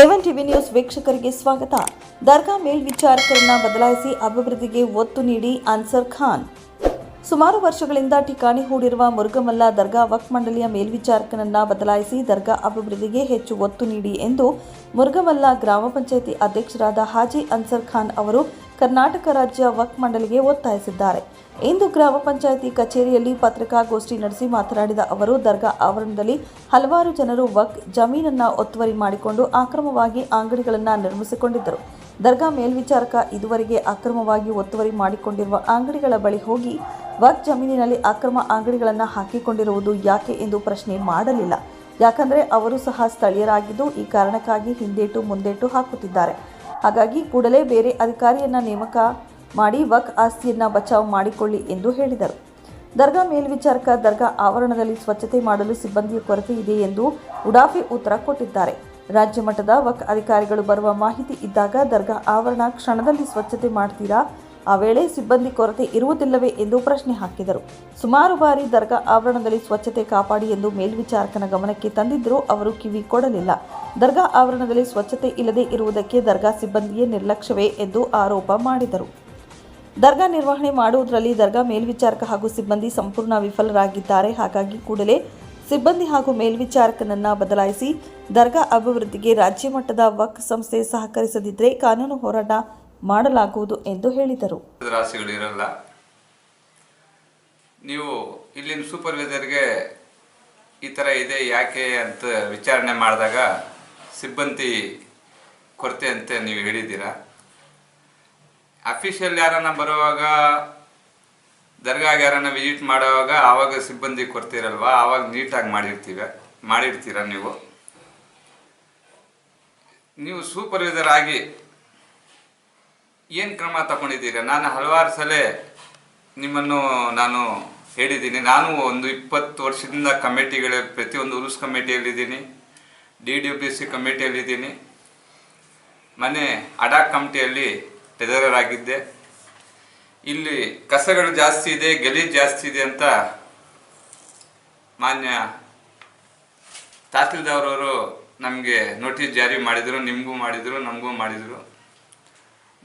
A one TV news ವೀಕ್ಷಕರಿಗೆ ಸ್ವಾಗತ. ದರ್ಗಾ ಮೇಲ್ವಿಚಾರಕರನ್ನ ಬದಲಾಯಿಸಿ ಅಭಿವೃದ್ಧಿಗೆ ಒತ್ತು ನೀಡಿ ಅನ್ಸರ್ ಖಾನ್. ಸುಮಾರು ವರ್ಷಗಳಿಂದ ಠಿಕಾಣಿ ಹೂಡಿರುವ ಮುರುಗಮಲ್ಲ ದರ್ಗಾ ವಕ್ ಮಂಡಳಿಯ ಮೇಲ್ವಿಚಾರಕನನ್ನ ಬದಲಾಯಿಸಿ ದರ್ಗಾ ಅಭಿವೃದ್ಧಿಗೆ ಹೆಚ್ಚು ಒತ್ತು ನೀಡಿ ಎಂದು ಮುರುಗಮಲ್ಲ ಗ್ರಾಮ ಪಂಚಾಯಿತಿ ಅಧ್ಯಕ್ಷರಾದ ಹಾಜಿ ಅನ್ಸರ್ ಖಾನ್ ಅವರು ಕರ್ನಾಟಕ ರಾಜ್ಯ ವಕ್ ಮಂಡಳಿಗೆ ಒತ್ತಾಯಿಸಿದ್ದಾರೆ. ಇಂದು ಗ್ರಾಮ ಪಂಚಾಯಿತಿ ಕಚೇರಿಯಲ್ಲಿ ಪತ್ರಿಕಾಗೋಷ್ಠಿ ನಡೆಸಿ ಮಾತನಾಡಿದ ಅವರು, ದರ್ಗಾ ಆವರಣದಲ್ಲಿ ಹಲವಾರು ಜನರು ವಕ್ ಜಮೀನನ್ನು ಒತ್ತುವರಿ ಮಾಡಿಕೊಂಡು ಅಕ್ರಮವಾಗಿ ಅಂಗಡಿಗಳನ್ನು ನಿರ್ಮಿಸಿಕೊಂಡಿದ್ದರು. ದರ್ಗಾ ಮೇಲ್ವಿಚಾರಕ ಇದುವರೆಗೆ ಅಕ್ರಮವಾಗಿ ಒತ್ತುವರಿ ಮಾಡಿಕೊಂಡಿರುವ ಅಂಗಡಿಗಳ ಬಳಿ ಹೋಗಿ ವಕ್ ಜಮೀನಿನಲ್ಲಿ ಅಕ್ರಮ ಅಂಗಡಿಗಳನ್ನು ಹಾಕಿಕೊಂಡಿರುವುದು ಯಾಕೆ ಎಂದು ಪ್ರಶ್ನೆ ಮಾಡಲಿಲ್ಲ. ಯಾಕಂದರೆ ಅವರು ಸಹ ಸ್ಥಳೀಯರಾಗಿದ್ದು, ಈ ಕಾರಣಕ್ಕಾಗಿ ಹಿಂದೇಟು ಮುಂದೇಟು ಹಾಕುತ್ತಿದ್ದಾರೆ. ಹಾಗಾಗಿ ಕೂಡಲೇ ಬೇರೆ ಅಧಿಕಾರಿಯನ್ನ ನೇಮಕ ಮಾಡಿ ವಕ್ ಆಸ್ತಿಯನ್ನು ಬಚಾವ್ ಮಾಡಿಕೊಳ್ಳಿ ಎಂದು ಹೇಳಿದರು. ದರ್ಗಾ ಮೇಲ್ವಿಚಾರಕ ದರ್ಗಾ ಆವರಣದಲ್ಲಿ ಸ್ವಚ್ಛತೆ ಮಾಡಲು ಸಿಬ್ಬಂದಿಯ ಕೊರತೆ ಇದೆ ಎಂದು ಉಡಾಫಿ ಉತ್ತರ ಕೊಟ್ಟಿದ್ದಾರೆ. ರಾಜ್ಯ ಮಟ್ಟದ ವಕ್ ಅಧಿಕಾರಿಗಳು ಬರುವ ಮಾಹಿತಿ ಇದ್ದಾಗ ದರ್ಗಾ ಆವರಣ ಕ್ಷಣದಲ್ಲಿ ಸ್ವಚ್ಛತೆ ಮಾಡ್ತೀರಾ? ಆ ವೇಳೆ ಸಿಬ್ಬಂದಿ ಕೊರತೆ ಇರುವುದಿಲ್ಲವೇ ಎಂದು ಪ್ರಶ್ನೆ ಹಾಕಿದರು. ಸುಮಾರು ಬಾರಿ ದರ್ಗಾ ಆವರಣದಲ್ಲಿ ಸ್ವಚ್ಛತೆ ಕಾಪಾಡಿ ಎಂದು ಮೇಲ್ವಿಚಾರಕನ ಗಮನಕ್ಕೆ ತಂದಿದ್ದರೂ ಅವರು ಕಿವಿ ಕೊಡಲಿಲ್ಲ. ದರ್ಗಾ ಆವರಣದಲ್ಲಿ ಸ್ವಚ್ಛತೆ ಇಲ್ಲದೆ ಇರುವುದಕ್ಕೆ ದರ್ಗಾ ಸಿಬ್ಬಂದಿಯೇ ನಿರ್ಲಕ್ಷ್ಯವೇ ಎಂದು ಆರೋಪ ಮಾಡಿದರು. ದರ್ಗಾ ನಿರ್ವಹಣೆ ಮಾಡುವುದರಲ್ಲಿ ದರ್ಗಾ ಮೇಲ್ವಿಚಾರಕ ಹಾಗೂ ಸಿಬ್ಬಂದಿ ಸಂಪೂರ್ಣ ವಿಫಲರಾಗಿದ್ದಾರೆ. ಹಾಗಾಗಿ ಕೂಡಲೇ ಸಿಬ್ಬಂದಿ ಹಾಗೂ ಮೇಲ್ವಿಚಾರಕನನ್ನ ಬದಲಾಯಿಸಿ ದರ್ಗಾ ಅಭಿವೃದ್ಧಿಗೆ ರಾಜ್ಯ ಮಟ್ಟದ ವಕ್ ಸಂಸ್ಥೆ ಸಹಕರಿಸದಿದ್ದರೆ ಕಾನೂನು ಹೋರಾಟ ಮಾಡಲಾಗುವುದು ಎಂದು ಹೇಳಿದರು. ಇರಲ್ಲ ನೀವು ಇಲ್ಲಿನ ಸೂಪರ್ವೈಸರ್ಗೆ ಈ ಥರ ಇದೆ, ಯಾಕೆ ಅಂತ ವಿಚಾರಣೆ ಮಾಡಿದಾಗ ಸಿಬ್ಬಂದಿ ಕೊರತೆ ಅಂತ ನೀವು ಹೇಳಿದ್ದೀರಾ? ಅಫೀಷಿಯಲ್ ಯಾರನ್ನ ಬರುವಾಗ, ದರ್ಗಾಗೆ ಯಾರನ್ನ ವಿಸಿಟ್ ಮಾಡುವಾಗ ಆವಾಗ ಸಿಬ್ಬಂದಿ ಕೊರತೆ ಇರಲ್ವಾ? ಆವಾಗ ನೀಟಾಗಿ ಮಾಡಿರ್ತೀವಿ ಮಾಡಿರ್ತೀರ ನೀವು? ನೀವು ಸೂಪರ್ವೈಸರ್ ಆಗಿ ಏನು ಕ್ರಮ ತಗೊಂಡಿದ್ದೀರಾ? ನಾನು ಹಲವಾರು ಸಲ ನಿಮ್ಮನ್ನು ನಾನು ಹೇಳಿದ್ದೀನಿ. ನಾನು ಒಂದು ಇಪ್ಪತ್ತು ವರ್ಷದಿಂದ ಕಮಿಟಿಗಳ, ಪ್ರತಿಯೊಂದು ರೂಲ್ಸ್ ಕಮಿಟಿಯಲ್ಲಿದ್ದೀನಿ, ಡಿ ಡಿ ಪಿ ಸಿ ಕಮಿಟಿಯಲ್ಲಿದ್ದೀನಿ. ಮನೆ ಅಡಾ ಕಮಿಟಿಯಲ್ಲಿ ಟೆದರರ್ ಆಗಿದ್ದೆ. ಇಲ್ಲಿ ಕಸಗಳು ಜಾಸ್ತಿ ಇದೆ, ಗಲೀಜು ಜಾಸ್ತಿ ಇದೆ ಅಂತ ಮಾನ್ಯ ತಹಸೀಲ್ದಾರವರು ನಮಗೆ ನೋಟಿಸ್ ಜಾರಿ ಮಾಡಿದರು, ನಿಮಗೂ ಮಾಡಿದರು, ನಮಗೂ ಮಾಡಿದರು.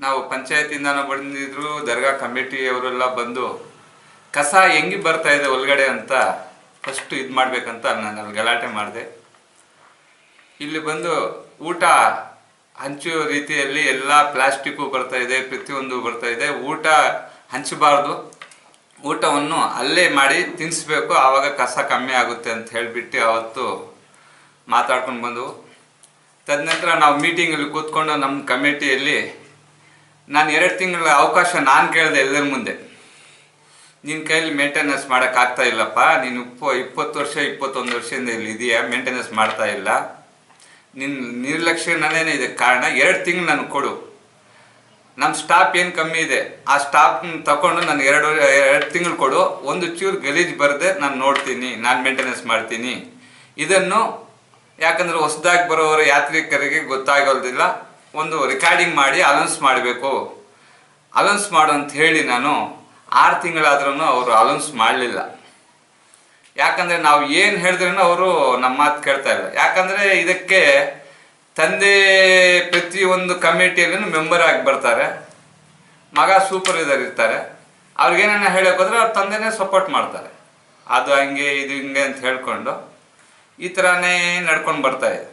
ನಾವು ಪಂಚಾಯತಿಯಿಂದನ ಬಂದಿದ್ರು, ದರ್ಗಾ ಕಮಿಟಿಯವರೆಲ್ಲ ಬಂದು, ಕಸ ಹೆಂಗೆ ಬರ್ತಾ ಇದೆ ಒಳಗಡೆ ಅಂತ ಫಸ್ಟ್ ಇದು ಮಾಡಬೇಕಂತ ನಾನು ಅಲ್ಲಿ ಗಲಾಟೆ ಮಾಡಿದೆ. ಇಲ್ಲಿ ಬಂದು ಊಟ ಹಂಚುವ ರೀತಿಯಲ್ಲಿ ಎಲ್ಲ ಪ್ಲಾಸ್ಟಿಕ್ಕು ಬರ್ತಾ ಇದೆ, ಪ್ರತಿಯೊಂದು ಬರ್ತಾ ಇದೆ. ಊಟ ಹಂಚಬಾರ್ದು. ಊಟವನ್ನು ಅಲ್ಲೇ ಮಾಡಿ ತಿನ್ನಿಸ್ಬೇಕು ಆವಾಗ ಕಸ ಕಮ್ಮಿ ಆಗುತ್ತೆ ಅಂತ ಹೇಳಿಬಿಟ್ಟು ಅವತ್ತು ಮಾತಾಡ್ಕೊಂಡು ಬಂದವು. ತದನಂತರ ನಾವು ಮೀಟಿಂಗಲ್ಲಿ ಕೂತ್ಕೊಂಡು ನಮ್ಮ ಕಮಿಟಿಯಲ್ಲಿ ನಾನು ಎರಡು ತಿಂಗಳ ಅವಕಾಶ ನಾನು ಕೇಳಿದೆ ಎಲ್ಲರ ಮುಂದೆ. ನಿನ್ನ ಕೈಯಲ್ಲಿ ಮೇಂಟೆನೆನ್ಸ್ ಮಾಡೋಕ್ಕಾಗ್ತಾ ಇಲ್ಲಪ್ಪ. ನೀನು ಇಪ್ಪ ಇಪ್ಪತ್ತು ವರ್ಷ, ಇಪ್ಪತ್ತೊಂದು ವರ್ಷದಿಂದ ಇಲ್ಲಿ ಇದೆಯಾ. ಮೇಂಟೆನೆನ್ಸ್ ಮಾಡ್ತಾ ಇಲ್ಲ. ನಿನ್ನ ನಿರ್ಲಕ್ಷ್ಯನೇ ಇದಕ್ಕೆ ಕಾರಣ ಎರಡು ತಿಂಗಳು ನನಗೆ ಕೊಡು. ನಮ್ಮ ಸ್ಟಾಪ್ ಏನು ಕಮ್ಮಿ ಇದೆ? ಆ ಸ್ಟಾಪ್ ತಗೊಂಡು ನಾನು ಎರಡು ಎರಡು ತಿಂಗಳು ಕೊಡು. ಒಂದು ಚೂರು ಗಲೀಜು ಬರದೆ ನಾನು ನೋಡ್ತೀನಿ. ನಾನು ಮೇಂಟೆನೆನ್ಸ್ ಮಾಡ್ತೀನಿ. ಇದನ್ನು ಯಾಕಂದ್ರೆ ಹೊಸದಾಗಿ ಬರೋರು ಯಾತ್ರಿಕರಿಗೆ ಗೊತ್ತಾಗೋದಿಲ್ಲ. ಒಂದು ರೆಕಾರ್ಡಿಂಗ್ ಮಾಡಿ ಅಲೌನ್ಸ್ ಮಾಡಬೇಕು. ಅಲೌನ್ಸ್ ಮಾಡು ಅಂತ ಹೇಳಿ ನಾನು ಆರು ತಿಂಗಳಾದ್ರೂ ಅವರು ಅಲೌನ್ಸ್ ಮಾಡಲಿಲ್ಲ. ಯಾಕಂದರೆ ನಾವು ಏನು ಹೇಳಿದ್ರೂ ಅವರು ನಮ್ಮ ಮಾತು ಕೇಳ್ತಾ ಇಲ್ಲ. ಯಾಕಂದರೆ ಇದಕ್ಕೆ ತಂದೆ ಪ್ರತಿಯೊಂದು ಕಮಿಟಿಯಲ್ಲೂ ಮೆಂಬರ್ ಆಗಿ ಬರ್ತಾರೆ. ಮಗ ಸೂಪರ್ವೈಸರ್ ಇರ್ತಾರೆ. ಅವ್ರಿಗೇನ ಹೇಳೋಕ್ಕೋದ್ರೆ ಅವ್ರ ತಂದೆನೇ ಸಪೋರ್ಟ್ ಮಾಡ್ತಾರೆ. ಅದು ಹಂಗೆ, ಇದು ಹಿಂಗೆ ಅಂತ ಹೇಳ್ಕೊಂಡು ಈ ಥರನೇ ನಡ್ಕೊಂಡು ಇದೆ.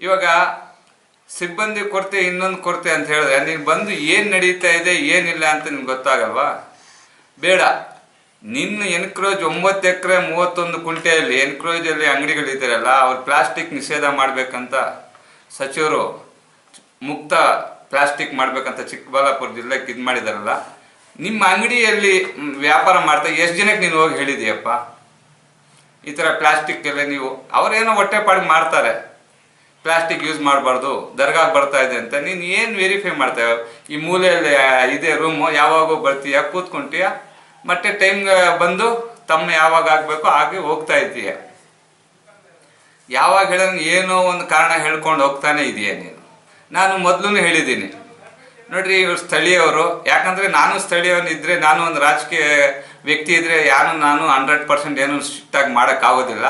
ಇವಾಗ ಸಿಬ್ಬಂದಿ ಕೊರತೆ ಇನ್ನೊಂದು ಕೊರತೆ ಅಂತ ಹೇಳಿದ್ರೆ, ನೀನು ಬಂದು ಏನು ನಡೀತಾ ಇದೆ, ಏನಿಲ್ಲ ಅಂತ ನಿನ್ಗೆ ಗೊತ್ತಾಗಲ್ವಾ? ಬೇಡ. ನಿನ್ನ ಎನ್ಕ್ರೋಜ್ ಒಂಬತ್ತು ಎಕರೆ ಮೂವತ್ತೊಂದು ಕುಂಟೆಯಲ್ಲಿ ಎನ್ಕ್ರೋಜಲ್ಲಿ ಅಂಗಡಿಗಳಿದ್ದಾರಲ್ಲ ಅವ್ರು ಪ್ಲಾಸ್ಟಿಕ್ ನಿಷೇಧ ಮಾಡಬೇಕಂತ ಸಚಿವರು ಮುಕ್ತ ಪ್ಲಾಸ್ಟಿಕ್ ಮಾಡಬೇಕಂತ ಚಿಕ್ಕಬಳ್ಳಾಪುರ ಜಿಲ್ಲೆಗೆ ಇದು ಮಾಡಿದಾರಲ್ಲ, ನಿಮ್ಮ ಅಂಗಡಿಯಲ್ಲಿ ವ್ಯಾಪಾರ ಮಾಡ್ತಾ ಎಷ್ಟು ಜನಕ್ಕೆ ನೀನು ಹೋಗಿ ಹೇಳಿದೀಯಪ್ಪ? ಈ ಥರ ಪ್ಲಾಸ್ಟಿಕ್ ಎಲ್ಲ ನೀವು, ಅವರೇನೋ ಹೊಟ್ಟೆಪಾಡಿಗೆ ಮಾಡ್ತಾರೆ. ಪ್ಲಾಸ್ಟಿಕ್ ಯೂಸ್ ಮಾಡಬಾರ್ದು, ದರ್ಗಾಗ್ ಬರ್ತಾ ಇದೆ ಅಂತ ನೀನು ಏನು ವೆರಿಫೈ ಮಾಡ್ತಾ ಈ ಮೂಲೆಯಲ್ಲಿ ಇದೆ ರೂಮು ಯಾವಾಗ ಬರ್ತೀಯ? ಕೂತ್ಕೊಂತೀಯ? ಮತ್ತೆ ಟೈಮ್ ಬಂದು ತಮ್ಮ ಯಾವಾಗ ಆಗಬೇಕು ಹಾಗೆ ಹೋಗ್ತಾ ಇದೀಯ ಯಾವಾಗ ಹೇಳ ಏನೋ ಒಂದು ಕಾರಣ ಹೇಳ್ಕೊಂಡು ಹೋಗ್ತಾನೆ ಇದೀಯ ನೀನು. ನಾನು ಮೊದಲು ಹೇಳಿದ್ದೀನಿ. ನೋಡ್ರಿ, ಇವರು ಸ್ಥಳೀಯವರು. ಯಾಕಂದ್ರೆ ನಾನು ಸ್ಥಳೀಯವನಿದ್ರೆ ನಾನು ಒಂದು ರಾಜಕೀಯ ವ್ಯಕ್ತಿ ಇದ್ರೆ ಯಾರು ನಾನು ಹಂಡ್ರೆಡ್ ಪರ್ಸೆಂಟ್ ಏನು ಸ್ಟ್ರಿಕ್ಟ್ ಆಗಿ ಮಾಡೋಕ್ಕಾಗೋದಿಲ್ಲ.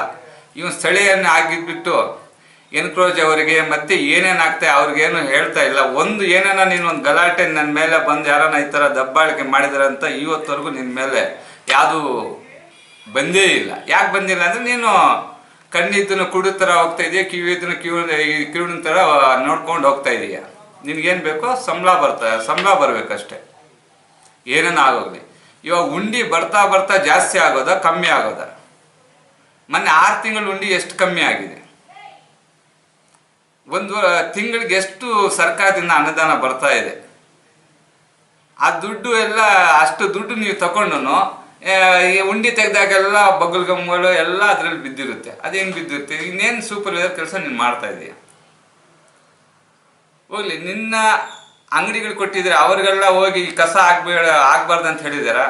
ಇವನು ಸ್ಥಳೀಯನ ಆಗಿದ್ಬಿಟ್ಟು ಎನ್ಕ್ರೋಜ್ ಅವರಿಗೆ ಮತ್ತೆ ಏನೇನು ಆಗ್ತಾ ಅವ್ರಿಗೇನು ಹೇಳ್ತಾ ಇಲ್ಲ. ಒಂದು ಏನೇನ ನೀನು ಒಂದು ಗಲಾಟೆ ನನ್ನ ಮೇಲೆ ಬಂದು ಯಾರನ್ನ ಈ ಥರ ದಬ್ಬಾಳಿಕೆ ಮಾಡಿದಾರೆ ಅಂತ ಇವತ್ತವರೆಗೂ ನಿನ್ನ ಮೇಲೆ ಯಾವುದು ಬಂದೇ ಇಲ್ಲ. ಯಾಕೆ ಬಂದಿಲ್ಲ ಅಂದರೆ ನೀನು ಕಣ್ಣಿದ್ದನ್ನು ಕುಡು ಥರ ಹೋಗ್ತಾ ಇದೆಯಾ ಕಿವಿದ್ದನ್ನು ಕಿವಿ ಕಿವಿನ ಥರ ನೋಡ್ಕೊಂಡು ಹೋಗ್ತಾ ಇದೀಯ. ನಿನಗೇನು ಬೇಕೋ ಸಂಬಳ ಬರ್ತಾ, ಸಂಬಳ ಬರಬೇಕಷ್ಟೆ. ಏನೇನು ಆಗೋಗ್ಲಿ ಇವಾಗ ಉಂಡಿ ಬರ್ತಾ ಬರ್ತಾ ಜಾಸ್ತಿ ಆಗೋದ ಕಮ್ಮಿ ಆಗೋದ? ಮೊನ್ನೆ ಆರು ತಿಂಗಳು ಉಂಡಿ ಎಷ್ಟು ಕಮ್ಮಿ ಆಗಿದೆ? ಒಂದು ತಿಂಗಳಿಗೆ ಎಷ್ಟು ಸರ್ಕಾರದಿಂದ ಅನುದಾನ ಬರ್ತಾ ಇದೆ? ಆ ದುಡ್ಡು ಎಲ್ಲ, ಅಷ್ಟು ದುಡ್ಡು ನೀವು ತಗೊಂಡು ಉಂಡಿ ತೆಗೆದಾಗೆಲ್ಲ ಬಗಲ್ ಗಮ್ಗಳು ಎಲ್ಲ ಅದರಲ್ಲಿ ಬಿದ್ದಿರುತ್ತೆ. ಅದೇನು ಬಿದ್ದಿರುತ್ತೆ? ಇನ್ನೇನು ಸೂಪರ್ವೈಸರ್ ಕೆಲಸ ನೀನು ಮಾಡ್ತಾ ಇದೀಯ? ಹೋಗ್ಲಿ, ನಿನ್ನ ಅಂಗಡಿಗಳು ಕೊಟ್ಟಿದ್ರೆ ಅವ್ರಿಗೆಲ್ಲ ಹೋಗಿ ಈ ಕಸ ಆಗ್ಬೇಡ ಆಗ್ಬಾರ್ದು ಅಂತ ಹೇಳಿದಾರ?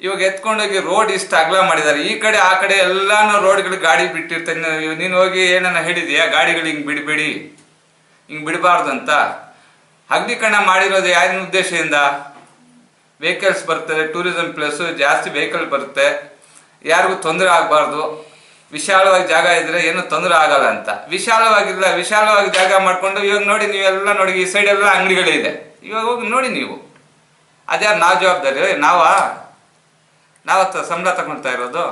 ಇವಾಗ ಎತ್ಕೊಂಡೋಗಿ ರೋಡ್ ಇಷ್ಟು ಅಗಲ ಮಾಡಿದ್ದಾರೆ ಈ ಕಡೆ, ಆ ಕಡೆ ಎಲ್ಲಾನು ರೋಡ್ಗಳು ಗಾಡಿ ಬಿಟ್ಟಿರ್ತಾನೆ. ನೀನು ಹೋಗಿ ಏನನ್ನ ಹೇಳಿದ್ಯಾ? ಗಾಡಿಗಳು ಹಿಂಗೆ ಬಿಡಬೇಡಿ. ಹಿಂಗೆ ಬಿಡಬಾರ್ದು ಅಂತ. ಅಗ್ನಿಕರಣ ಮಾಡಿರೋದು ಯಾರಿನ ಉದ್ದೇಶದಿಂದ? ವೆಹಿಕಲ್ಸ್ ಬರ್ತದೆ ಟೂರಿಸಂ ಪ್ಲೇಸ್ ಜಾಸ್ತಿ ವೆಹಿಕಲ್ ಬರುತ್ತೆ. ಯಾರಿಗೂ ತೊಂದರೆ ಆಗಬಾರ್ದು. ವಿಶಾಲವಾಗಿ ಜಾಗ ಇದ್ರೆ ಏನು ತೊಂದರೆ ಆಗಲ್ಲ ಅಂತ. ವಿಶಾಲವಾಗಿಲ್ಲ, ವಿಶಾಲವಾಗಿ ಜಾಗ ಮಾಡ್ಕೊಂಡು ಇವಾಗ ನೋಡಿ ನೀವೆಲ್ಲ ನೋಡಿ, ಈ ಸೈಡ್ ಎಲ್ಲ ಅಂಗಡಿಗಳಿದೆ ಇವಾಗ ಹೋಗಿ ನೋಡಿ ನೀವು. ಅದ್ಯಾರು ನಾವು ಜವಾಬ್ದಾರಿ ನಾವಾ? ನಾವತ್ತ ಸಂಬಳ ತಗೊಳ್ತಾ ಇರೋದು?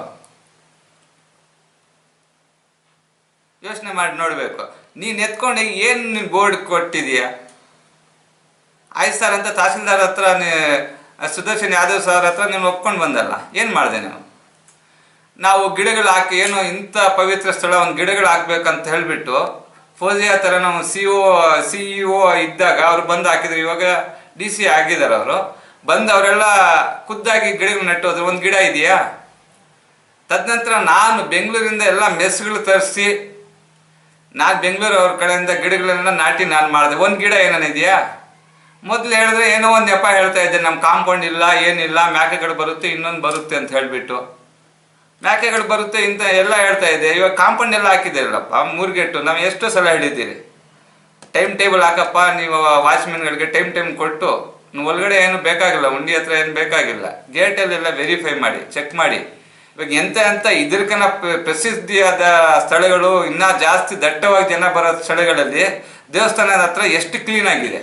ಯೋಚನೆ ಮಾಡಿ ನೋಡಬೇಕು. ನೀನು ಎತ್ಕೊಂಡು ಏನು ನೀನು ಬೋರ್ಡ್ ಕೊಟ್ಟಿದೀಯ? ಆಯ್ತು ಸರ್ ಅಂತ ತಹಸೀಲ್ದಾರ್ ಹತ್ರ ಸುದರ್ಶನ್ ಯಾದವ್ ಸರ್ ಹತ್ರ ನೀನು ಒಪ್ಕೊಂಡು ಬಂದಲ್ಲ, ಏನು ಮಾಡಿದೆ ನೀವು? ನಾವು ಗಿಡಗಳು ಹಾಕಿ ಏನು ಇಂಥ ಪವಿತ್ರ ಸ್ಥಳ, ಒಂದು ಗಿಡಗಳು ಹಾಕ್ಬೇಕಂತ ಹೇಳಿಬಿಟ್ಟು, ಫೋಜಿಯಾ ಥರ ನಾವು ಸಿ ಒ ಸಿ ಇ ಇದ್ದಾಗ ಅವ್ರು ಬಂದು ಹಾಕಿದ್ರು, ಇವಾಗ ಡಿ ಸಿ ಆಗಿದ್ದಾರೆ ಅವರು. ಬಂದು ಅವರೆಲ್ಲ ಖುದ್ದಾಗಿ ಗಿಡ ನೆಟ್ಟೋದ್ರು. ಒಂದು ಗಿಡ ಇದೆಯಾ? ತದನಂತರ ನಾನು ಬೆಂಗಳೂರಿಂದ ಎಲ್ಲ ಮೆಸ್ಗಳು ತರಿಸಿ, ನಾನು ಬೆಂಗಳೂರು ಅವ್ರ ಕಡೆಯಿಂದ ಗಿಡಗಳನ್ನ ನಾಟಿ ನಾನು ಮಾಡಿದೆ. ಒಂದು ಗಿಡ ಏನೇನಿದೆಯಾ ಮೊದಲು ಹೇಳಿದ್ರೆ ಏನೋ ಒಂದು ನೆಪ ಹೇಳ್ತಾ ಇದ್ದೆ. ನಮ್ಮ ಕಾಂಪೌಂಡ್ ಇಲ್ಲ, ಏನಿಲ್ಲ, ಮ್ಯಾಕೆಗಳು ಬರುತ್ತೆ, ಇನ್ನೊಂದು ಬರುತ್ತೆ ಅಂತ ಹೇಳಿಬಿಟ್ಟು. ಮ್ಯಾಕೆಗಳು ಬರುತ್ತೆ ಇಂಥ ಎಲ್ಲ ಹೇಳ್ತಾ ಇದ್ದೆ. ಇವಾಗ ಕಾಂಪೌಂಡ್ ಎಲ್ಲ ಹಾಕಿದ್ದೀರಲ್ಲಪ್ಪ ಮೂರ್ಗೆಟ್ಟು. ನಾವು ಎಷ್ಟೋ ಸಲ ಹೇಳಿದ್ದೀರಿ. ಟೈಮ್ ಟೇಬಲ್ ಹಾಕಪ್ಪ, ನೀವು ವಾಚ್ಮೆನ್ಗಳಿಗೆ ಟೈಮ್ ಟೈಮ್ ಕೊಟ್ಟು ಒಳಗಡೆ ಏನು ಬೇಕಾಗಿಲ್ಲ, ಉಂಡಿ ಹತ್ರ ಏನು ಬೇಕಾಗಿಲ್ಲ. ಗೇಟಲ್ಲೆಲ್ಲ ವೆರಿಫೈ ಮಾಡಿ ಚೆಕ್ ಮಾಡಿ. ಇವಾಗ ಎಂತ ಎಂತ ಇದ್ರಕನ ಪ್ರಸಿದ್ಧಿಯಾದ ಸ್ಥಳಗಳು ಇನ್ನೂ ಜಾಸ್ತಿ ದಟ್ಟವಾಗಿ ಜನ ಬರೋ ಸ್ಥಳಗಳಲ್ಲಿ ದೇವಸ್ಥಾನದ ಹತ್ರ ಎಷ್ಟು ಕ್ಲೀನ್ ಆಗಿದೆ.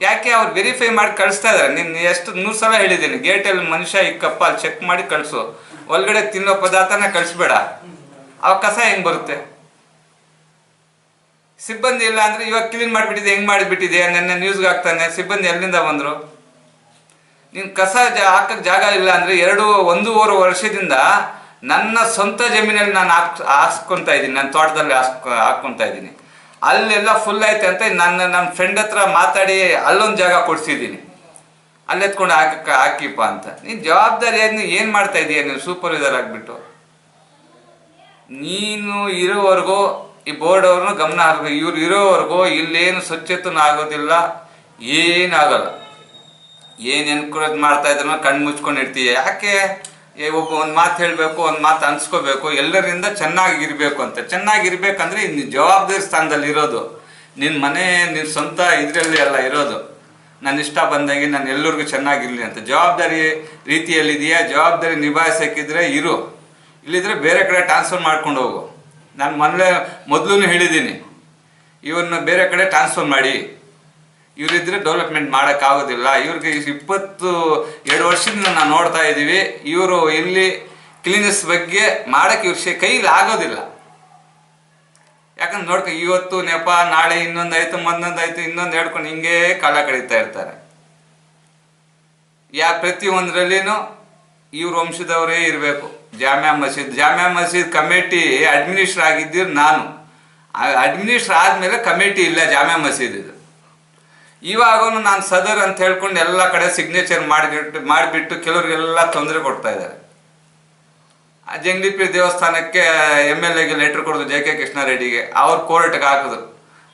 ಯಾಕೆ ಅವ್ರು ವೆರಿಫೈ ಮಾಡಿ ಕಳಿಸ್ತಾ ಇದಾರೆ? ಎಷ್ಟು, ನೂರು ಸಲ ಹೇಳಿದ್ದೀನಿ ಗೇಟಲ್ಲಿ ಮನುಷ್ಯ ಇಕ್ಕಪ್ಪ ಅಲ್ಲಿ ಚೆಕ್ ಮಾಡಿ ಕಳಿಸು. ಒಳಗಡೆ ತಿನ್ನೋ ಪದಾರ್ಥನ ಕಳಿಸ್ಬೇಡ. ಅವ ಕಸ ಹೆಂಗ್ ಬರುತ್ತೆ? ಸಿಬ್ಬಂದಿ ಇಲ್ಲ ಅಂದ್ರೆ ಇವಾಗ ಕ್ಲೀನ್ ಮಾಡಿಬಿಟ್ಟಿದೆ, ಹೆಂಗ್ ಮಾಡಿಬಿಟ್ಟಿದೆ ನೆನ್ನೆ ನ್ಯೂಸ್ಗೆ ಹಾಕ್ತಾನೆ. ಸಿಬ್ಬಂದಿ ಎಲ್ಲಿಂದ ಬಂದ್ರು? ನೀನ್ ಕಸ ಜಾ ಹಾಕಕ್ ಜಾಗ ಇಲ್ಲ ಅಂದ್ರೆ ಎರಡು, ಒಂದೂವರೆ ವರ್ಷದಿಂದ ನನ್ನ ಸ್ವಂತ ಜಮೀನಲ್ಲಿ ನಾನು ಹಾಕ್ ಹಾಕ್ಸ್ಕೊಂತ ಇದ್ದೀನಿ. ನನ್ನ ತೋಟದಲ್ಲಿ ಹಾಕ್ಕೊಂತ ಇದ್ದೀನಿ. ಅಲ್ಲೆಲ್ಲ ಫುಲ್ ಐತೆ ಅಂತ ನನ್ನ ನನ್ನ ಫ್ರೆಂಡ್ ಹತ್ರ ಮಾತಾಡಿ ಅಲ್ಲೊಂದು ಜಾಗ ಕೊಡ್ಸಿದ್ದೀನಿ. ಅಲ್ಲೆತ್ಕೊಂಡು ಹಾಕಕ್ಕೆ ಹಾಕಿಪ್ಪ ಅಂತ. ನೀನು ಜವಾಬ್ದಾರಿ ಏನು ಏನು ಮಾಡ್ತಾ ಇದೀಯ? ನೀನು ಸೂಪರ್ವೈಸರ್ ಆಗಿಬಿಟ್ಟು. ನೀನು ಇರೋವರೆಗೂ ಈ ಬೋರ್ಡ್ ಅವ್ರನ್ನ ಗಮನ ಹಾಕಬೇಕು ಇವ್ರು ಇರೋವರೆಗೂ ಇಲ್ಲೇನು ಸ್ವಚ್ಛತನ ಆಗೋದಿಲ್ಲ ಏನಾಗಲ್ಲ ಏನು ಎನ್ಕರೇಜ್ ಮಾಡ್ತಾ ಇದ್ರು ಕಣ್ಣು ಮುಚ್ಕೊಂಡು ಇರ್ತೀಯ ಯಾಕೆ? ಒಬ್ಬ ಒಂದು ಮಾತು ಹೇಳಬೇಕು, ಒಂದು ಮಾತು ಅನ್ಸ್ಕೋಬೇಕು ಎಲ್ಲರಿಂದ ಚೆನ್ನಾಗಿರ್ಬೇಕು ಅಂತ. ಚೆನ್ನಾಗಿರ್ಬೇಕಂದ್ರೆ ಇನ್ನು ಜವಾಬ್ದಾರಿ ಸ್ಥಾನದಲ್ಲಿ ಇರೋದು. ನಿನ್ನ ಮನೆ ನಿನ್ನ ಸ್ವಂತ ಇದರಲ್ಲಿ ಅಲ್ಲ ಇರೋದು. ನನ್ನ ಇಷ್ಟ ಬಂದಂಗೆ ನಾನು ಎಲ್ಲರಿಗೂ ಚೆನ್ನಾಗಿರಲಿ ಅಂತ. ಜವಾಬ್ದಾರಿ ರೀತಿಯಲ್ಲಿದೆಯಾ? ಜವಾಬ್ದಾರಿ ನಿಭಾಯಿಸೋಕ್ಕಿದ್ರೆ ಇರು. ಇಲ್ಲಿದ್ರೆ ಬೇರೆ ಕಡೆ ಟ್ರಾನ್ಸ್ಫರ್ ಮಾಡ್ಕೊಂಡು ಹೋಗು. ನಾನು ಮೊದಲೇ ಮೊದಲು ಹೇಳಿದ್ದೀನಿ. ಇವ್ರನ್ನ ಬೇರೆ ಕಡೆ ಟ್ರಾನ್ಸ್ಫರ್ ಮಾಡಿ. ಇವರಿದ್ರೆ ಡೆವಲಪ್ಮೆಂಟ್ ಮಾಡೋಕ್ಕಾಗೋದಿಲ್ಲ. ಇವ್ರಿಗೆ ಇಪ್ಪತ್ತು, ಎರಡು ವರ್ಷದಿಂದ ನಾವು ನೋಡ್ತಾ ಇದ್ದೀವಿ ಇವರು ಇಲ್ಲಿ ಕ್ಲೀನೆಸ್ ಬಗ್ಗೆ ಮಾಡಕ್ಕೆ ಇವ್ರ ಕೈಲಿ ಆಗೋದಿಲ್ಲ. ಯಾಕಂದ್ರೆ ನೋಡ್ಕೊ, ಇವತ್ತು ನೆಪ, ನಾಳೆ ಇನ್ನೊಂದಾಯ್ತು ಆಯಿತು ಇನ್ನೊಂದು ಹೇಳ್ಕೊಂಡು ಹಿಂಗೇ ಕಾಲ ಕಳೀತಾ ಇರ್ತಾರೆ. ಯಾ ಪ್ರತಿಯೊಂದರಲ್ಲಿನೂ ಇವ್ರ ವಂಶದವರೇ ಇರಬೇಕು. ಜಾಮ್ಯಾ ಮಸೀದ್ ಜಾಮ್ಯಾ ಮಸೀದ್ ಕಮಿಟಿ ಅಡ್ಮಿನಿಸ್ಟ್ರ್ ಆಗಿದ್ದೀರಿ ನಾನು. ಅಡ್ಮಿನಿಸ್ಟ್ರ್ ಆದಮೇಲೆ ಕಮಿಟಿ ಇಲ್ಲ ಜಾಮ್ಯಾ ಮಸೀದ್ ಇದು. ಇವಾಗೂ ನಾನು ಸದರ್ ಅಂತ ಹೇಳ್ಕೊಂಡು ಎಲ್ಲ ಕಡೆ ಸಿಗ್ನೇಚರ್ ಮಾಡಿಬಿಟ್ಟು ಮಾಡಿಬಿಟ್ಟು ಕೆಲವರಿಗೆಲ್ಲ ತೊಂದರೆ ಕೊಡ್ತಾ ಇದ್ದಾರೆ. ಆ ಜಂಗ್ಲಿಪಿ ದೇವಸ್ಥಾನಕ್ಕೆ ಎಂ ಎಲ್ ಎಗೆ ಲೆಟ್ರ್ ಕೊಡೋದು ಜೆ ಕೆ ಕೃಷ್ಣಾರೆಡ್ಡಿಗೆ. ಅವ್ರು ಕೋರ್ಟ್ಗೆ ಹಾಕಿದ್ರು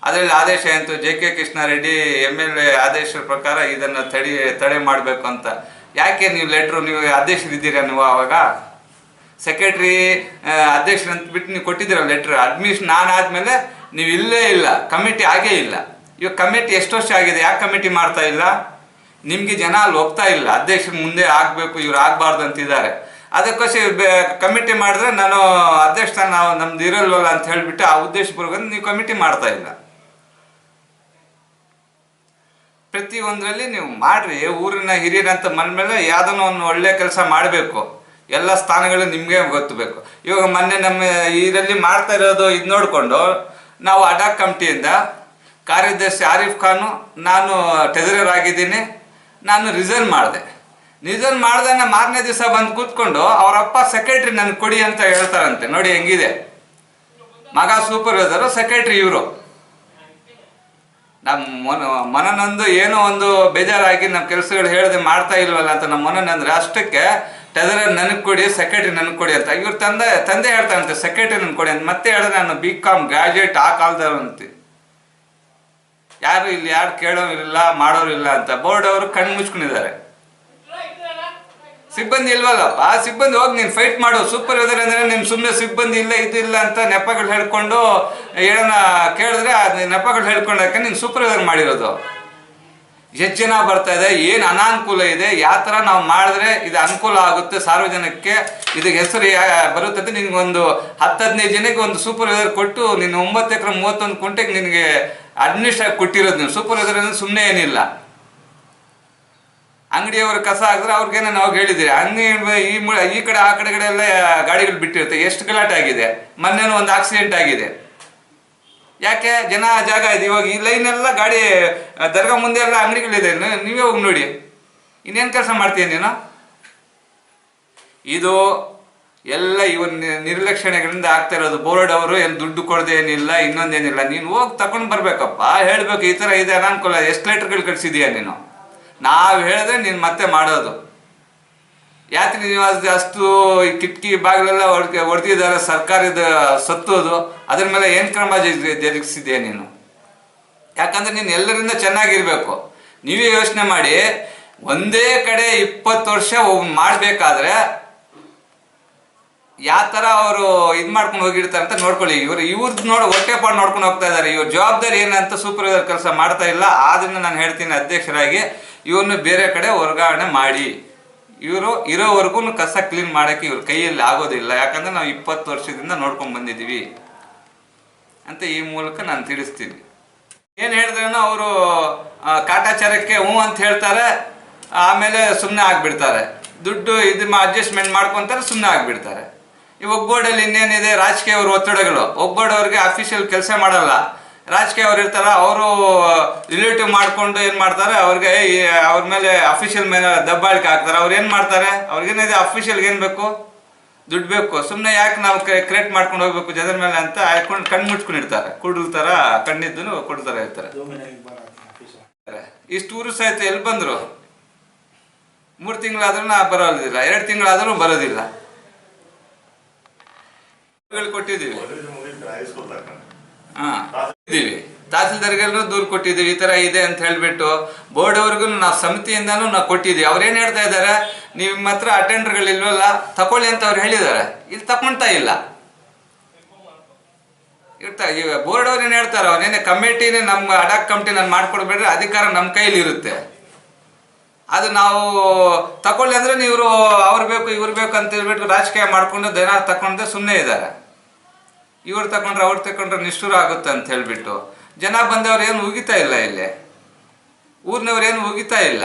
ಅದರಲ್ಲಿ ಆದೇಶ ಆಯಿತು J K Krishnareddy M L A ಆದೇಶದ ಪ್ರಕಾರ ಇದನ್ನು ತಡೆ ತಡೆ ಮಾಡಬೇಕು ಅಂತ. ಯಾಕೆ ನೀವು ಲೆಟ್ರು ನೀವು ಆದೇಶದಿದ್ದೀರಾ ನೀವು ಆವಾಗ? ಸೆಕ್ರೆಟ್ರಿ ಅಧ್ಯಕ್ಷರು ಅಂತ ಬಿಟ್ಟು ನೀವು ಕೊಟ್ಟಿದ್ದೀರ ಲೆಟ್ರ್ ಅಡ್ಮಿಷನ್ ನಾನು ಆದಮೇಲೆ ನೀವು ಇಲ್ಲೇ ಇಲ್ಲ ಕಮಿಟಿ ಆಗೇ ಇಲ್ಲ. ಇವಾಗ ಕಮಿಟಿ ಎಷ್ಟು ವರ್ಷ ಆಗಿದೆ, ಯಾಕೆ ಕಮಿಟಿ ಮಾಡ್ತಾ ಇಲ್ಲ? ನಿಮಗೆ ಜನ ಅಲ್ಲಿ ಹೋಗ್ತಾ ಇಲ್ಲ, ಅಧ್ಯಕ್ಷರ ಮುಂದೆ ಆಗಬೇಕು, ಇವ್ರು ಆಗಬಾರ್ದು ಅಂತಿದ್ದಾರೆ ಅದಕ್ಕೋಸ್ಕರ ಕಮಿಟಿ ಮಾಡಿದ್ರೆ ನಾನು ಅಧ್ಯಕ್ಷ ನಾವು ನಮ್ದು ಇರಲ್ವಲ್ಲ ಅಂತ ಹೇಳಿಬಿಟ್ಟು ಆ ಉದ್ದೇಶಪೂರ್ವಕ ನೀವು ಕಮಿಟಿ ಮಾಡ್ತಾ ಇಲ್ಲ. ಪ್ರತಿಯೊಂದರಲ್ಲಿ ನೀವು ಮಾಡಿರಿ, ಊರಿನ ಹಿರಿಯರಂತ ಮೇಲೆ ಯಾವ್ದನ್ನ ಒಂದು ಒಳ್ಳೆ ಕೆಲಸ ಮಾಡಬೇಕು. ಎಲ್ಲ ಸ್ಥಾನಗಳು ನಿಮಗೆ ಗೊತ್ತಬೇಕು. ಇವಾಗ ಮೊನ್ನೆ ನಮ್ಮ ಇದರಲ್ಲಿ ಮಾಡ್ತಾ ಇರೋದು ಇದು ನೋಡಿಕೊಂಡು, ನಾವು ಅಡಾಕ್ ಕಮಿಟಿಯಿಂದ ಕಾರ್ಯದರ್ಶಿ ಆರಿಫ್ ಖಾನು, ನಾನು ಟೆಸರರ್ ಆಗಿದ್ದೀನಿ, ನಾನು ರಿಸೈನ್ ಮಾಡಿದೆ. ರಿಸೈನ್ ಮಾಡ್ದೆ ಮಾರನೇ ದಿವಸ ಬಂದು ಕೂತ್ಕೊಂಡು ಅವರಪ್ಪ ಸೆಕ್ರೆಟ್ರಿ ನನ್ಗೆ ಕೊಡಿ ಅಂತ ಹೇಳ್ತಾರಂತೆ. ನೋಡಿ ಹೆಂಗಿದೆ. ಮಗ ಸೂಪರ್ವೈಸರು ಸೆಕ್ರೆಟ್ರಿ ಇವರು. ನಮ್ಮ ಮನ, ಮನನೊಂದು ಏನೋ ಒಂದು ಬೇಜಾರಾಗಿ ನಮ್ಮ ಕೆಲಸಗಳು ಹೇಳಿದೆ ಮಾಡ್ತಾ ಇಲ್ವಲ್ಲ ಅಂತ ನಮ್ಮ ಮನನಂದ್ರೆ ಅಷ್ಟಕ್ಕೆ ಟೆದರರ್ ನನಗೆ ಕೊಡಿ ಸೆಕ್ರೆಟರಿ ನನಗೆ ಕೊಡಿ ಅಂತ. ಇವ್ರ ತಂದೆ ತಂದೆ ಹೇಳ್ತಾನಂತೆ ಸೆಕ್ರೆಟರಿ ನನಗೆ ಕೊಡಿ ಅಂತ. ಮತ್ತೆ ಹೇಳಿದ್ರೆ ನಾನು ಬಿ ಕಾಮ್ ಗ್ರಾಜುಯೇಟ್ ಆ ಕಾಲದವಂತೆ ಯಾರು ಇಲ್ಲಿ ಯಾರು ಕೇಳೋರಿಲ್ಲ, ಮಾಡೋರಿಲ್ಲ ಅಂತ. ಬೋರ್ಡ್ ಅವರು ಕಣ್ಣು ಮುಚ್ಕೊಂಡಿದ್ದಾರೆ. ಸಿಬ್ಬಂದಿ ಇಲ್ವಲ್ಲಪ್ಪ? ಆ ಸಿಬ್ಬಂದಿ ಹೋಗಿ ನೀನು ಫೈಟ್ ಮಾಡು. ಸೂಪರ್ವೈಸರ್ ಅಂದರೆ ನಿಮ್ಮ ಸುಮ್ಮನೆ ಸಿಬ್ಬಂದಿ ಇಲ್ಲ, ಇದು ಇಲ್ಲ ಅಂತ ನೆಪಗಳು ಹೇಳ್ಕೊಂಡು, ಏನನ್ನ ಕೇಳಿದ್ರೆ ಆ ನೆಪಗಳು ಹೇಳ್ಕೊಂಡಕ್ಕೆ ನೀನು ಸೂಪರ್ವೈಸರ್ ಮಾಡಿರೋದು. ಜನ ಬರ್ತಾ ಇದೆ, ಏನು ಅನಾನುಕೂಲ ಇದೆ, ಯಾವ ಥರ ನಾವು ಮಾಡಿದ್ರೆ ಇದು ಅನುಕೂಲ ಆಗುತ್ತೆ ಸಾರ್ವಜನಿಕಕ್ಕೆ, ಇದಕ್ಕೆ ಹೆಸರು ಬರುತ್ತದೆ ನಿನಗೆ ಒಂದು ಹತ್ತು ಹದಿನೈದು ಜನಕ್ಕೆ ಒಂದು ಸೂಪರ್ವೈಸರ್ ಕೊಟ್ಟು ನಿನ್ನ ಒಂಬತ್ತು ಎಕರೆ ಮೂವತ್ತೊಂದು ಕುಂಟೆಗೆ ನಿನಗೆ ಅಡ್ಮಿನಿಸ್ಟ್ರೇಟ್ ಕೊಟ್ಟಿರೋದು ನೀವು. ಸೂಪರ್ವೈಸರ್ ಅಂದ್ರೆ ಸುಮ್ಮನೆ ಏನಿಲ್ಲ. ಅಂಗಡಿಯವರು ಕಸ ಹಾಕಿದ್ರೆ ಅವ್ರಿಗೇನೋ ನಾವು ಹೇಳಿದ್ದೀರಿ. ಅಂಗಡಿ ಈ ಈ ಕಡೆ, ಆ ಕಡೆ ಕಡೆ ಎಲ್ಲ ಗಾಡಿಗಳು ಬಿಟ್ಟಿರುತ್ತೆ. ಎಷ್ಟು ಗಲಾಟೆ ಆಗಿದೆ? ಮೊನ್ನೆನೂ ಒಂದು ಆಕ್ಸಿಡೆಂಟ್ ಆಗಿದೆ. ಯಾಕೆ? ಜನ ಜಾಗ ಇದೆ. ಇವಾಗ ಈ ಲೈನ್ ಎಲ್ಲ ಗಾಡಿ ದರ್ಗಾ ಮುಂದೆ ಎಲ್ಲ ಅಂಗಡಿಗಳಿದೆ ನೀವೇ ಹೋಗಿ ನೋಡಿ. ಇನ್ನೇನು ಕೆಲಸ ಮಾಡ್ತೀಯ ನೀನು? ಇದು ಎಲ್ಲ ಇವನ್ ನಿರ್ಲಕ್ಷಣೆಗಳಿಂದ ಆಗ್ತಾ ಇರೋದು. ಬೋರ್ಡ್ ಅವರು ಏನು ದುಡ್ಡು ಕೊಡದೆ ಏನಿಲ್ಲ ಇನ್ನೊಂದೇನಿಲ್ಲ. ನೀನು ಹೋಗಿ ತಗೊಂಡು ಬರ್ಬೇಕಪ್ಪ. ಹೇಳ್ಬೇಕು, ಈ ಥರ ಇದೆ ಅನಾನುಕೂಲ. ಎಷ್ಟು ಲೆಟ್ರ್ಗಳು ಕಳಿಸಿದೀಯ ನೀನು? ನಾವು ಹೇಳಿದ್ರೆ ನೀನು ಮತ್ತೆ ಮಾಡೋದು. ಯಾಕೆ ನಿವಾಸದ ಅಷ್ಟು ಈ ಕಿಟಕಿ ಬಾಗಿಲೆಲ್ಲ ಹೊಡ್ಕೆ ಹೊಡೆದಿದ್ದಾರೆ ಸರ್ಕಾರದ ಸತ್ತೋದು ಅದ್ರ ಮೇಲೆ ಏನು ಕ್ರಮ ಜರುಗಿಸಿದೆ ನೀನು? ಯಾಕಂದ್ರೆ ನೀನು ಎಲ್ಲರಿಂದ ಚೆನ್ನಾಗಿರ್ಬೇಕು. ನೀವೇ ಯೋಚನೆ ಮಾಡಿ, ಒಂದೇ ಕಡೆ ಇಪ್ಪತ್ತು ವರ್ಷ ಮಾಡಬೇಕಾದ್ರೆ ಯಾವ ಥರ ಅವರು ಇದು ಮಾಡ್ಕೊಂಡು ಹೋಗಿರ್ತಾರೆ ಅಂತ ನೋಡ್ಕೊಳ್ಳಿ. ಇವರು ಇವ್ರದ್ದು ನೋಡಿ, ಹೊಟ್ಟೆ ಪಾಡು ನೋಡ್ಕೊಂಡು ಹೋಗ್ತಾ ಇದ್ದಾರೆ ಇವ್ರ ಜವಾಬ್ದಾರಿ ಏನಂತ ಸೂಪರ್ವೈಸರ್ ಕೆಲಸ ಮಾಡ್ತಾ ಇಲ್ಲ. ಆದ್ರಿಂದ ನಾನು ಹೇಳ್ತೀನಿ ಅಧ್ಯಕ್ಷರಾಗಿ ಇವ್ರನ್ನ ಬೇರೆ ಕಡೆ ವರ್ಗಾವಣೆ ಮಾಡಿ. ಇವರು ಇರೋವರೆಗೂ ಕಸ ಕ್ಲೀನ್ ಮಾಡೋಕ್ಕೆ ಇವ್ರ ಕೈಯಲ್ಲಿ ಆಗೋದಿಲ್ಲ. ಯಾಕಂದ್ರೆ ನಾವು ಇಪ್ಪತ್ತು ವರ್ಷದಿಂದ ನೋಡ್ಕೊಂಡು ಬಂದಿದ್ದೀವಿ ಅಂತ ಈ ಮೂಲಕ ನಾನು ತಿಳಿಸ್ತೀನಿ. ಏನು ಹೇಳಿದ್ರೇನೋ ಅವರು ಕಾಟಾಚಾರಕ್ಕೆ ಹ್ಞೂ ಅಂತ ಹೇಳ್ತಾರೆ, ಆಮೇಲೆ ಸುಮ್ಮನೆ ಆಗಿಬಿಡ್ತಾರೆ. ದುಡ್ಡು ಇದು ಅಡ್ಜಸ್ಟ್ಮೆಂಟ್ ಮಾಡ್ಕೊತಾರೆ ಸುಮ್ಮನೆ ಆಗಿಬಿಡ್ತಾರೆ. ಈ ಒಗ್ಗೋಡಲ್ಲಿ ಇನ್ನೇನಿದೆ, ರಾಜಕೀಯ ಒತ್ತಡಗಳು. ಒಗ್ಗೋಡವ್ರಿಗೆ ಅಫಿಷಿಯಲ್ ಕೆಲಸ ಮಾಡಲ್ಲ. ರಾಜಕೀಯ ಅವ್ರು ಇರ್ತಾರ, ಅವರು ರಿಲೇಟಿವ್ ಮಾಡ್ಕೊಂಡು ಏನು ಮಾಡ್ತಾರೆ, ಅವ್ರಿಗೆ ಅವ್ರ ಮೇಲೆ ಅಫಿಷಿಯಲ್ ಮೇಲೆ ದಬ್ಬಾಳಿಕೆ ಹಾಕ್ತಾರೆ. ಅವ್ರು ಏನು ಮಾಡ್ತಾರೆ? ಅವ್ರಿಗೇನಿದೆ ಅಫಿಷಿಯಲ್ ಏನ್ ಬೇಕು? ದುಡ್ಡು ಬೇಕು. ಸುಮ್ಮನೆ ಯಾಕೆ ನಾವು ಕ್ರಿಯೇಟ್ ಮಾಡ್ಕೊಂಡು ಹೋಗ್ಬೇಕು ಜನರ ಮೇಲೆ ಅಂತ ಹಾಕೊಂಡು ಕಣ್ಣು ಮುಚ್ಕೊಂಡಿರ್ತಾರೆ ಥರ ಕಣ್ಣಿದ್ದು ಕೊಡ್ತಾರೆ ಇರ್ತಾರೆ. ಇಷ್ಟು ಊರು ಸಹಿತ ಎಲ್ಲಿ ಬಂದರು? ಮೂರು ತಿಂಗಳಾದ್ರೂ ನಾ ಬರೋದಿಲ್ಲ. ಎರಡು ತಿಂಗಳಾದ್ರೂ ಬರೋದಿಲ್ಲ. ಕೊಟ್ಟಿದ್ದೀವಿ. ಹಾ. ಇದ್ದೀವಿ. ದೂರು ಕೊಟ್ಟಿದ್ದೀವಿ. ಈ ತರ ಇದೆ ಅಂತ ಹೇಳಿಬಿಟ್ಟು ಬೋರ್ಡ್ ಅವ್ರಿಗೂ ನಾವು ಸಮಿತಿಯಿಂದನೂ ನಾವು ಕೊಟ್ಟಿದ್ದೀವಿ. ಅವ್ರೇನು ಹೇಳ್ತಾ ಇದ್ದಾರೆ? ನಿಮ್ಮ ಹತ್ರ ಅಟೆಂಡರ್ಗಳು ಇಲ್ವಲ್ಲ ತಕೊಳ್ಳಿ ಅಂತ ಅವ್ರು ಹೇಳಿದ್ದಾರೆ. ಇಲ್ಲಿ ತಕೊಳ್ತಾ ಇಲ್ಲ. ಇರ್ತಾ ಈಗ ಬೋರ್ಡ್ ಅವ್ರು ಏನು ಹೇಳ್ತಾರೆ? ಅವನೇನೆ ಕಮಿಟಿನೇ ನಮ್ಮ ಅಡಾಕ್ ಕಮಿಟಿ ನಾನು ಮಾಡ್ಕೊಡ್ಬೇಡ್ರೆ ಅಧಿಕಾರ ನಮ್ಮ ಕೈಲಿ ಇರುತ್ತೆ. ಅದು ನಾವು ತಕೊಳ್ಳಿ ಅಂದ್ರೆ ನೀವು ಅವ್ರು ಬೇಕು, ಇವ್ರು ಬೇಕು ಅಂತ ಹೇಳ್ಬಿಟ್ಟು ರಾಜಕೀಯ ಮಾಡ್ಕೊಂಡು ದಿನ ತಕೊಂಡ್ರೆ ಸುಮ್ಮನೆ ಇದ್ದಾರೆ. ಇವ್ರು ತಕೊಂಡ್ರೆ ಅವ್ರು ತಕೊಂಡ್ರೆ ನಿಷ್ಠುರ ಆಗುತ್ತೆ ಅಂತ ಹೇಳಿಬಿಟ್ಟು ಜನ ಬಂದವ್ರು ಏನು ಉಗಿತಾ ಇಲ್ಲ ಇಲ್ಲಿ. ಊರಿನವ್ರು ಏನು ಉಗಿತಾ ಇಲ್ಲ.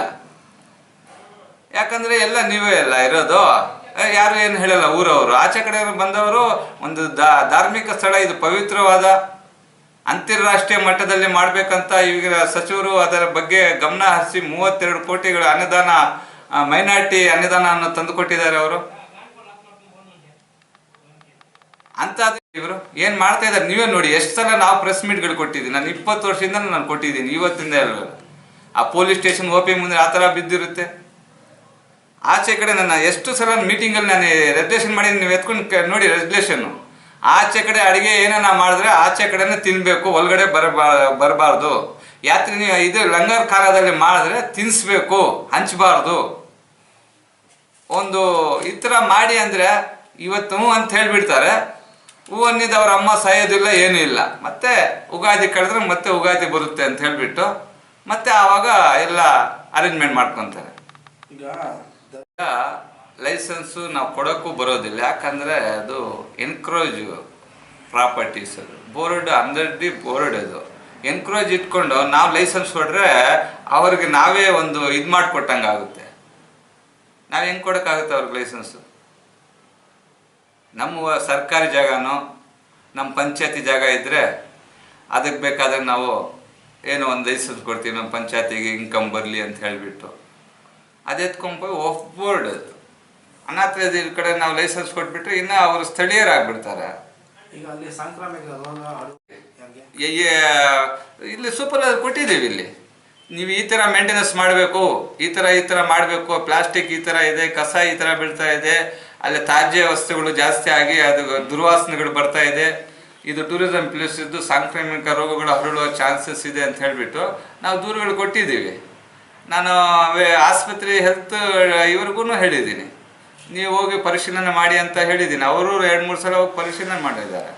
ಯಾಕಂದ್ರೆ ಎಲ್ಲ ನೀವೇ ಎಲ್ಲ ಇರೋದು. ಯಾರು ಏನು ಹೇಳಲ್ಲ, ಊರವರು. ಆಚೆ ಕಡೆ ಬಂದವರು ಒಂದು ದಾ- ಧಾರ್ಮಿಕ ಸ್ಥಳ, ಇದು ಪವಿತ್ರವಾದ ಅಂತಾರಾಷ್ಟ್ರೀಯ ಮಟ್ಟದಲ್ಲಿ ಮಾಡಬೇಕಂತ ಈಗ ಸಚಿವರು ಅದರ ಬಗ್ಗೆ ಗಮನ ಹರಿಸಿ ಮೂವತ್ತೆರಡು ಕೋಟಿಗಳ ಅನುದಾನ ಮೈನಾರಿಟಿ ಅನುದಾನವನ್ನು ತಂದುಕೊಟ್ಟಿದ್ದಾರೆ ಅವರು. ಅಂತ ಇವರು? ಏನ್ ಮಾಡ್ತಾ ಇದ್ದಾರೆ ನೀವೇ ನೋಡಿ, ಎಷ್ಟು ಸಲ ನಾವು ಪ್ರೆಸ್ ಮೀಟ್ಗಳು ಕೊಟ್ಟಿದ್ದೀನಿ ನಾನು ಇಪ್ಪತ್ತು ವರ್ಷದಿಂದ ನಾನು ಕೊಟ್ಟಿದ್ದೀನಿ, ಇವತ್ತಿಂದ ಆ ಪೊಲೀಸ್ ಸ್ಟೇಷನ್ ಓಪಿ ಮುಂದೆ ಆ ಥರ ಬಿದ್ದಿರುತ್ತೆ. ಆಚೆ ಕಡೆ ನನ್ನ, ಎಷ್ಟು ಸಲ ಮೀಟಿಂಗಲ್ಲಿ ನಾನು ರೆಗ್ಯುಲೇಷನ್ ಮಾಡಿ ನೀವು ಎತ್ಕೊಂಡು ನೋಡಿ ರೆಗ್ಯುಲೇಷನ್ನು ಆಚೆ ಕಡೆ ಅಡುಗೆ ಏನನ್ನ ಮಾಡಿದ್ರೆ ಆಚೆ ಕಡೆನೇ ತಿನ್ನಬೇಕು ಒಳಗಡೆ ಬರಬಾ, ಬರಬಾರ್ದು. ಯಾತ್ರೆ ನೀವು ಇದು ಲಂಗರ್ ಕಾಲದಲ್ಲಿ ಮಾಡಿದ್ರೆ ತಿನ್ನಿಸ್ಬೇಕು ಹಂಚಬಾರ್ದು. ಒಂದು ಈ ಥರ ಮಾಡಿ ಅಂದರೆ ಇವತ್ತು ಅಂತ ಹೇಳ್ಬಿಡ್ತಾರೆ. ಹೂ ಅವರ ಅಮ್ಮ ಸಾಯೋದಿಲ್ಲ ಏನೂ ಇಲ್ಲ. ಮತ್ತೆ ಉಗಾದಿ ಕಳೆದ್ರೆ ಮತ್ತೆ ಉಗಾದಿ ಬರುತ್ತೆ ಅಂತ ಹೇಳ್ಬಿಟ್ಟು ಮತ್ತೆ ಆವಾಗ ಎಲ್ಲ ಅರೇಂಜ್ಮೆಂಟ್ ಮಾಡ್ಕೊತಾರೆ. ಈಗ ಲೈಸೆನ್ಸು ನಾವು ಕೊಡೋಕ್ಕೂ ಬರೋದಿಲ್ಲ ಯಾಕಂದರೆ ಅದು ಎನ್ಕ್ರೋಜ್ ಪ್ರಾಪರ್ಟೀಸ್ ಅದು. ಬೋರ್ಡ್ ಅಂದರ್ಡಿ ಬೋರ್ಡ್ ಅದು. ಎನ್ಕ್ರೋಜ್ ಇಟ್ಕೊಂಡು ನಾವು ಲೈಸೆನ್ಸ್ ಕೊಡ್ರೆ ಅವ್ರಿಗೆ ನಾವೇ ಒಂದು ಇದು ಮಾಡಿಕೊಟ್ಟಂಗೆ ಆಗುತ್ತೆ ನಾವು ಹೆಂಗೆ ಕೊಡೋಕ್ಕಾಗುತ್ತೆ ಅವ್ರಿಗೆ ಲೈಸೆನ್ಸು ನಮ್ಮ ಸರ್ಕಾರಿ ಜಾಗನೋ ನಮ್ಮ ಪಂಚಾಯತಿ ಜಾಗ ಇದ್ದರೆ ಅದಕ್ಕೆ ಬೇಕಾದಾಗ ನಾವು ಏನೋ ಒಂದು ಲೈಸೆನ್ಸ್ ಕೊಡ್ತೀವಿ ನಮ್ಮ ಪಂಚಾಯತಿಗೆ ಇನ್ಕಮ್ ಬರಲಿ ಅಂತ ಹೇಳಿಬಿಟ್ಟು. ಅದು ಎತ್ಕೊಂಡ್ಬೋಗಿ ಆಫ್ ಬೋರ್ಡ್ ಅದು. ಅನಾಥ ಕಡೆ ನಾವು ಲೈಸೆನ್ಸ್ ಕೊಟ್ಬಿಟ್ರೆ ಇನ್ನು ಅವರು ಸ್ಥಳೀಯರಾಗ್ಬಿಡ್ತಾರೆ. ಇಲ್ಲಿ ಸೂಪರ್ ಕೊಟ್ಟಿದ್ದೀವಿ ಇಲ್ಲಿ. ನೀವು ಈ ಥರ ಮೇಂಟೆನೆನ್ಸ್ ಮಾಡಬೇಕು ಈ ಥರ ಈ ಥರ ಮಾಡಬೇಕು ಪ್ಲಾಸ್ಟಿಕ್ ಈ ಥರ ಇದೆ ಕಸ ಈ ಥರ ಬೀಳ್ತಾ ಇದೆ ಅಲ್ಲಿ ತಾಜ್ಯ ವಸ್ತುಗಳು ಜಾಸ್ತಿ ಆಗಿ ಅದು ದುರ್ವಾಸನೆಗಳು ಬರ್ತಾ ಇದೆ. ಇದು ಟೂರಿಸಂ ಪ್ಲೇಸ್ ಇದ್ದು ಸಾಂಕ್ರಾಮಿಕ ರೋಗಗಳು ಹರಡುವ ಚಾನ್ಸಸ್ ಇದೆ ಅಂತ ಹೇಳಿಬಿಟ್ಟು ನಾವು ದೂರುಗಳು ಕೊಟ್ಟಿದ್ದೀವಿ. ನಾನು ಆಸ್ಪತ್ರೆ ಹೆಲ್ತ್ ಇವ್ರಿಗೂ ಹೇಳಿದ್ದೀನಿ. ನೀವು ಹೋಗಿ ಪರಿಶೀಲನೆ ಮಾಡಿ ಅಂತ ಹೇಳಿದ್ದೀನಿ. ಅವರು ಎರಡು ಮೂರು ಸಲ ಹೋಗಿ ಪರಿಶೀಲನೆ ಮಾಡಿದ್ದಾರೆ.